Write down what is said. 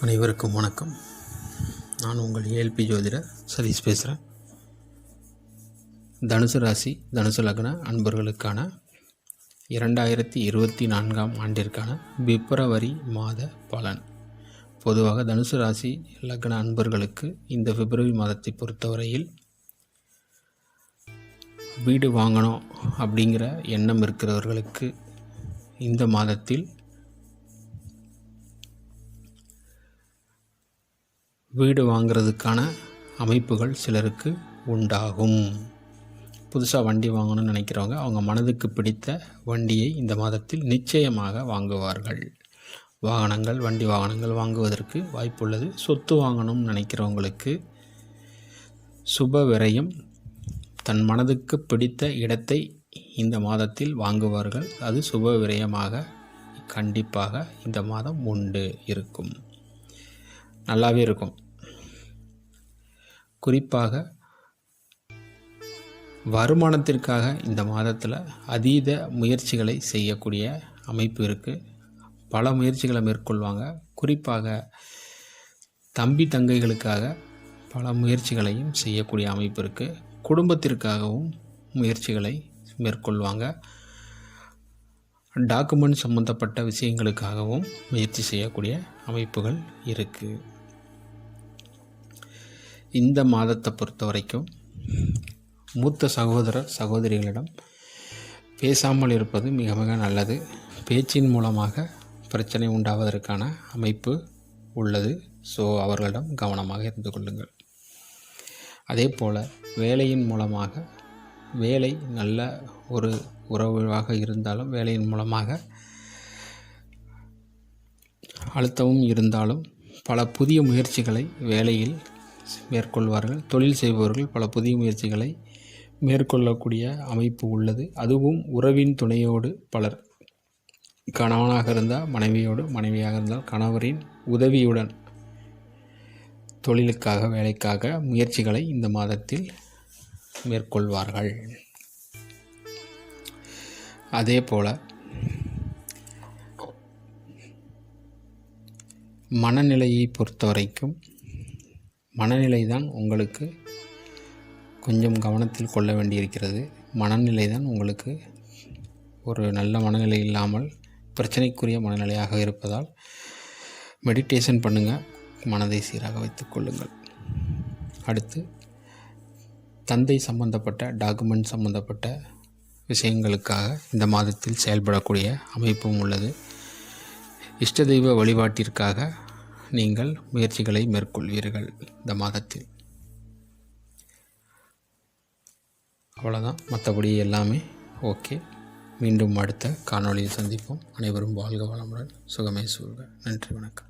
அனைவருக்கும் வணக்கம். நான் உங்கள் ஏஎல்பி ஜோதிடர் சதீஷ் பேசுகிறேன் தனுசு ராசி தனுசு லக்ன அன்பர்களுக்கான இரண்டாயிரத்தி இருபத்தி நான்காம் ஆண்டிற்கான பிப்ரவரி மாத பலன். பொதுவாக தனுசு ராசி லக்ன அன்பர்களுக்கு இந்த பிப்ரவரி மாதத்தை பொறுத்தவரையில் வீடு வாங்கணும் அப்படிங்கிற எண்ணம் இருக்கிறவர்களுக்கு இந்த மாதத்தில் வீடு வாங்கிறதுக்கான அமைப்புகள் சிலருக்கு உண்டாகும். புதுசாக வண்டி வாங்கணும்னு நினைக்கிறவங்க அவங்க மனதுக்கு பிடித்த வண்டியை இந்த மாதத்தில் நிச்சயமாக வாங்குவார்கள். வாகனங்கள் வண்டி வாகனங்கள் வாங்குவதற்கு வாய்ப்புள்ளது. சொத்து வாங்கணும்னு நினைக்கிறவங்களுக்கு சுப விரயம் தன் மனதுக்கு பிடித்த இடத்தை இந்த மாதத்தில் வாங்குவார்கள். அது சுப விரயமாக கண்டிப்பாக இந்த மாதம் உண்டு இருக்கும். நல்லாவே இருக்கும். குறிப்பாக வருமானத்திற்காக இந்த மாதத்தில் அதீத முயற்சிகளை செய்யக்கூடிய அமைப்பு இருக்குது பல முயற்சிகளை மேற்கொள்வாங்க. குறிப்பாக தம்பி தங்கைகளுக்காக பல முயற்சிகளையும் செய்யக்கூடிய அமைப்பு இருக்குது குடும்பத்திற்காகவும் முயற்சிகளை மேற்கொள்வாங்க. டாக்குமெண்ட் சம்மந்தப்பட்ட விஷயங்களுக்காகவும் முயற்சி செய்யக்கூடிய அமைப்புகள் இருக்குது இந்த மாதத்தை பொறுத்த வரைக்கும் மூத்த சகோதரர் சகோதரிகளிடம் பேசாமல் இருப்பது மிக மிக நல்லது. பேச்சின் மூலமாக பிரச்சனை உண்டாவதற்கான அமைப்பு உள்ளது. ஸோ அவர்களிடம் கவனமாக இருந்து கொள்ளுங்கள். அதே போல் வேலையின் மூலமாக வேலை நல்ல ஒரு உறவாக இருந்தாலும் வேலையின் மூலமாக அழுத்தமும் இருந்தாலும் பல புதிய முயற்சிகளை வேலையில் மேற்கொள்வார்கள். தொழில் செய்பவர்கள் பல புதிய முயற்சிகளை மேற்கொள்ளக்கூடிய அமைப்பு உள்ளது. அதுவும் உறவின் துணையோடு பலர். கணவனாக இருந்தால் மனைவியோடு மனைவியாக இருந்தால் கணவரின் உதவியுடன் தொழிலுக்காக வேலைக்காக முயற்சிகளை இந்த மாதத்தில் மேற்கொள்வார்கள். அதே போல் மனநிலையை பொறுத்த வரைக்கும் மனநிலை தான் உங்களுக்கு கொஞ்சம் கவனத்தில் கொள்ள வேண்டியிருக்கிறது. மனநிலை தான் உங்களுக்கு ஒரு நல்ல மனநிலை இல்லாமல் பிரச்சனைக்குரிய மனநிலையாக இருப்பதால் மெடிடேஷன் பண்ணுங்கள் மனதை சீராக வைத்துக் கொள்ளுங்கள். அடுத்து தந்தை சம்பந்தப்பட்ட டாக்குமெண்ட் சம்பந்தப்பட்ட விஷயங்களுக்காக இந்த மாதத்தில் செயல்படக்கூடிய அமைப்பும் உள்ளது. இஷ்ட தெய்வ வழிபாட்டிற்காக நீங்கள் முயற்சிகளை மேற்கொள்வீர்கள் இந்த மாதத்தில். அவ்வளோதான் மற்றபடி எல்லாமே ஓகே. மீண்டும் அடுத்த காணொலியில் சந்திப்போம். அனைவரும் வாழ்க வளமுடன். சுகமே சூழ்க. நன்றி வணக்கம்.